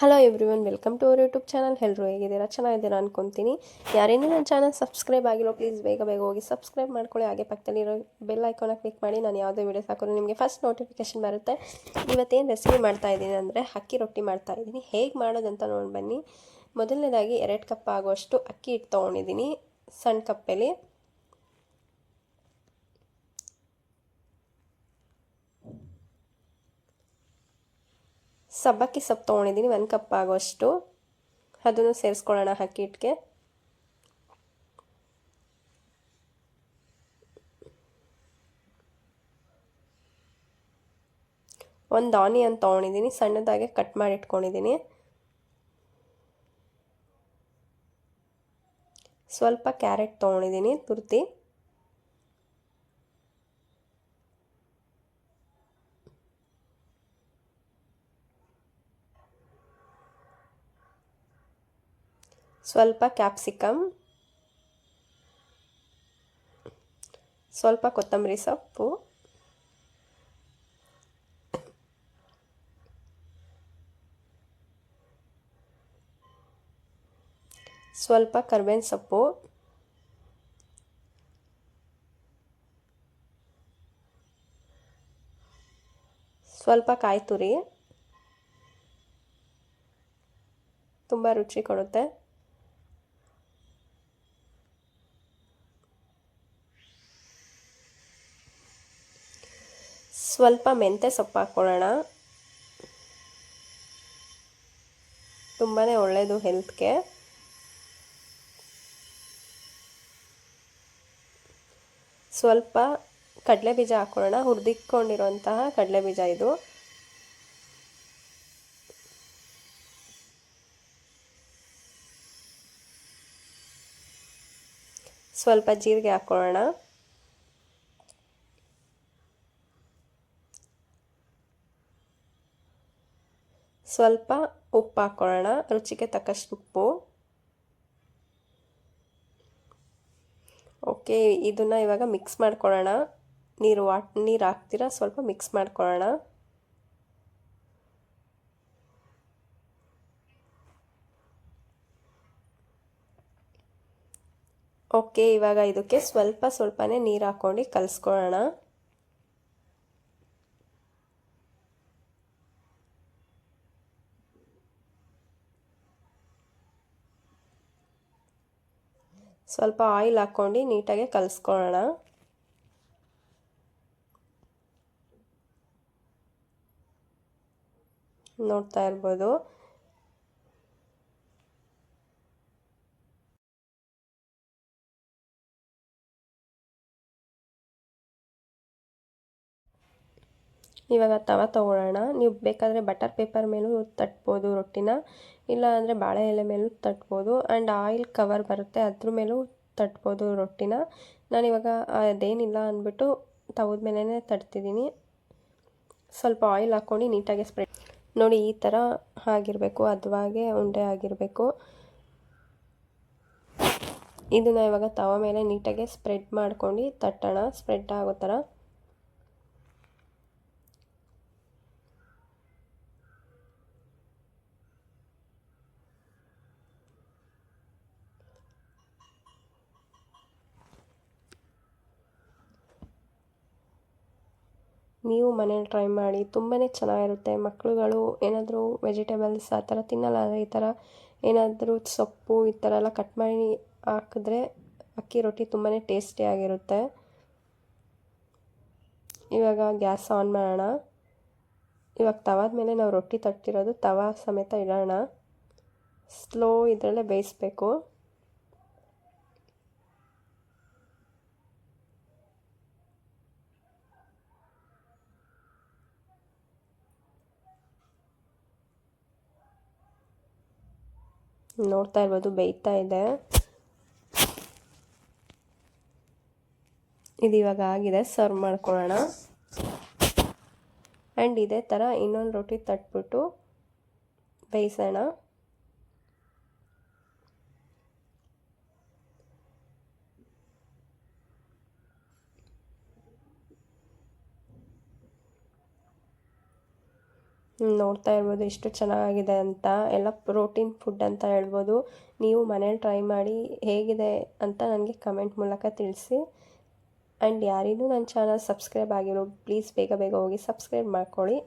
Hello everyone welcome to our YouTube channel ಎಲ್ಲರೂ ಹೇಗಿದ್ದೀರಾ? ಚೆನ್ನಾಗಿದ್ದೀರಾ ಅನ್ಕೊತೀನಿ. ಯಾರೇನೂ ನನ್ನ ಚಾನಲ್ ಸಬ್ಸ್ಕ್ರೈಬ್ ಆಗಿರೋ ಪ್ಲೀಸ್ ಬೇಗ ಬೇಗ ಹೋಗಿ ಸಬ್ಸ್ಕ್ರೈಬ್ ಮಾಡ್ಕೊಳ್ಳಿ. ಹಾಗೆ ಪಕ್ಕದಲ್ಲಿರೋ ಬೆಲ್ ಐಕಾನ ಕ್ಲಿಕ್ ಮಾಡಿ, ನಾನು ಯಾವುದೇ ವೀಡಿಯೋಸ್ ಹಾಕೋದು ನಿಮಗೆ ಫಸ್ಟ್ ನೋಟಿಫಿಕೇಷನ್ ಬರುತ್ತೆ. ಇವತ್ತೇನು ರೆಸಿಪಿ ಮಾಡ್ತಾ ಇದ್ದೀನಿ ಅಂದರೆ ಅಕ್ಕಿ ರೊಟ್ಟಿ ಮಾಡ್ತಾ ಇದ್ದೀನಿ. ಹೇಗೆ ಮಾಡೋದಂತ ನೋಡಿ ಬನ್ನಿ. ಮೊದಲನೇದಾಗಿ ಎರಡು ಕಪ್ ಆಗುವಷ್ಟು ಅಕ್ಕಿ ಹಿಟ್ಟು ತೊಗೊಂಡಿದ್ದೀನಿ. ಸಣ್ಣ ಕಪ್ಪಲ್ಲಿ ಸಬ್ಬಕ್ಕಿ ಸೊಪ್ಪು ತೊಗೊಂಡಿದ್ದೀನಿ, ಒಂದು ಕಪ್ ಆಗೋಷ್ಟು. ಅದನ್ನು ಸೇರಿಸ್ಕೊಳ್ಳೋಣ ಅಕ್ಕಿ ಹಿಟ್ಟಿಗೆ. ಒಂದು ಆನಿಯನ್ ತೊಗೊಂಡಿದ್ದೀನಿ, ಸಣ್ಣದಾಗೆ ಕಟ್ ಮಾಡಿ ಇಟ್ಕೊಂಡಿದ್ದೀನಿ. ಸ್ವಲ್ಪ ಕ್ಯಾರೆಟ್ ತೊಗೊಂಡಿದ್ದೀನಿ ತುರ್ತಿ. ಸ್ವಲ್ಪ ಕ್ಯಾಪ್ಸಿಕಮ್ ಸ್ವಲ್ಪ ಕೊತ್ತಂಬರಿ ಸೊಪ್ಪು ಸ್ವಲ್ಪ ಕರ್ಬೇವಿನ ಸೊಪ್ಪು ಸ್ವಲ್ಪ ಕಾಯಿ ತುರಿ ತುಂಬ ರುಚಿ ಕೊಡುತ್ತೆ. ಸ್ವಲ್ಪ ಮೆಂತ್ಯ ಸೊಪ್ಪು ಹಾಕ್ಕೊಳ್ಳೋಣ ತುಂಬಾ ಒಳ್ಳೆಯದು ಹೆಲ್ತ್ಗೆ. ಸ್ವಲ್ಪ ಕಡಲೆ ಬೀಜ ಹಾಕ್ಕೊಳ್ಳೋಣ ಹುರಿದಿಕ್ಕೊಂಡಿರುವಂತಹ ಕಡಲೆ ಬೀಜ ಇದು. ಸ್ವಲ್ಪ ಜೀರಿಗೆ ಹಾಕ್ಕೊಳ್ಳೋಣ ಸ್ವಲ್ಪ ಉಪ್ಪು ಹಾಕ್ಕೊಳ್ಳೋಣ ರುಚಿಗೆ ತಕ್ಕಷ್ಟು ಉಪ್ಪು. ಓಕೆ ಇದನ್ನು ಇವಾಗ ಮಿಕ್ಸ್ ಮಾಡ್ಕೊಳ್ಳೋಣ. ನೀರು ವಾಟ್ ನೀರು ಹಾಕ್ತೀರಾ? ಸ್ವಲ್ಪ ಮಿಕ್ಸ್ ಮಾಡ್ಕೊಳ್ಳೋಣ. ಓಕೆ ಇವಾಗ ಇದಕ್ಕೆ ಸ್ವಲ್ಪ ಸ್ವಲ್ಪನೇ ನೀರು ಹಾಕ್ಕೊಂಡು ಕಲಿಸ್ಕೊಳ್ಳೋಣ. ಸ್ವಲ್ಪ ಆಯಿಲ್ ಹಾಕ್ಕೊಂಡು ನೀಟಾಗಿ ಕಲಿಸ್ಕೊಳ್ಳೋಣ. ನೋಡ್ತಾ ಇರ್ಬೋದು. ಇವಾಗ ತವ ತಗೊಳ್ಳೋಣ. ನೀವು ಬೇಕಾದರೆ ಬಟರ್ ಪೇಪರ್ ಮೇಲೂ ತಟ್ಬೋದು ರೊಟ್ಟಿನ. ಇಲ್ಲ ಅಂದರೆ ಬಾಳೆ ಎಲೆ ಮೇಲೂ ತಟ್ಬೋದು. ಆ್ಯಂಡ್ ಆಯಿಲ್ ಕವರ್ ಬರುತ್ತೆ, ಅದ್ರ ಮೇಲೂ ತಟ್ಬೋದು ರೊಟ್ಟಿನ. ನಾನಿವಾಗ ಅದೇನಿಲ್ಲ ಅಂದ್ಬಿಟ್ಟು ತವದ ಮೇಲೇ ತಟ್ತಿದ್ದೀನಿ. ಸ್ವಲ್ಪ ಆಯಿಲ್ ಹಾಕ್ಕೊಂಡು ನೀಟಾಗಿ ಸ್ಪ್ರೆಡ್ ನೋಡಿ, ಈ ಥರ ಆಗಿರಬೇಕು, ಅದುವಾಗೆ ಉಂಡೆ ಆಗಿರಬೇಕು. ಇದನ್ನು ಇವಾಗ ತವ ಮೇಲೆ ನೀಟಾಗಿ ಸ್ಪ್ರೆಡ್ ಮಾಡ್ಕೊಂಡು ತಟ್ಟೋಣ. ಸ್ಪ್ರೆಡ್ ಆಗೋ ಥರ. ನೀವು ಮನೇಲಿ ಟ್ರೈ ಮಾಡಿ ತುಂಬಾ ಚೆನ್ನಾಗಿರುತ್ತೆ. ಮಕ್ಕಳುಗಳು ಏನಾದರೂ ವೆಜಿಟೇಬಲ್ಸ್ ಆ ಥರ ತಿನ್ನಲ್ಲ ಈ ಥರ ಏನಾದರೂ ಸೊಪ್ಪು ಈ ಥರ ಎಲ್ಲ ಕಟ್ ಮಾಡಿ ಹಾಕಿದ್ರೆ ಅಕ್ಕಿ ರೊಟ್ಟಿ ತುಂಬಾ ಟೇಸ್ಟಿಯಾಗಿರುತ್ತೆ ಇವಾಗ ಗ್ಯಾಸ್ ಆನ್ ಮಾಡೋಣ. ಇವಾಗ ತವಾದ ಮೇಲೆ ನಾವು ರೊಟ್ಟಿ ತಟ್ಟಿರೋದು ತವಾ ಸಮೇತ ಇಡೋಣ. ಸ್ಲೋ ಇದರಲ್ಲೇ ಬೇಯಿಸ್ಬೇಕು. ನೋಡ್ತಾ ಇರ್ಬೋದು, ಬೇಯ್ತಾ ಇದೆ. ಇದು ಇವಾಗ ಆಗಿದೆ, ಸರ್ವ್ ಮಾಡ್ಕೊಳ್ಳೋಣ. ಆ್ಯಂಡ್ ಇದೇ ಥರ ಇನ್ನೊಂದು ರೊಟ್ಟಿ ತಟ್ಬಿಟ್ಟು ಬೇಯಿಸೋಣ. ನೋಡ್ತಾ ಇರ್ಬೋದು ಎಷ್ಟು ಚೆನ್ನಾಗಿದೆ ಅಂತ. ಎಲ್ಲ ಪ್ರೋಟೀನ್ ಫುಡ್ ಅಂತ ಹೇಳ್ಬೋದು. ನೀವು ಮನೇಲಿ ಟ್ರೈ ಮಾಡಿ ಹೇಗಿದೆ ಅಂತ ನನಗೆ ಕಮೆಂಟ್ ಮೂಲಕ ತಿಳಿಸಿ. ಆ್ಯಂಡ್ ಯಾರಿಗೂ ನನ್ನ ಚಾನಲ್ ಸಬ್ಸ್ಕ್ರೈಬ್ ಆಗಿರೋ ಪ್ಲೀಸ್ ಬೇಗ ಬೇಗ ಹೋಗಿ ಸಬ್ಸ್ಕ್ರೈಬ್ ಮಾಡ್ಕೊಳ್ಳಿ.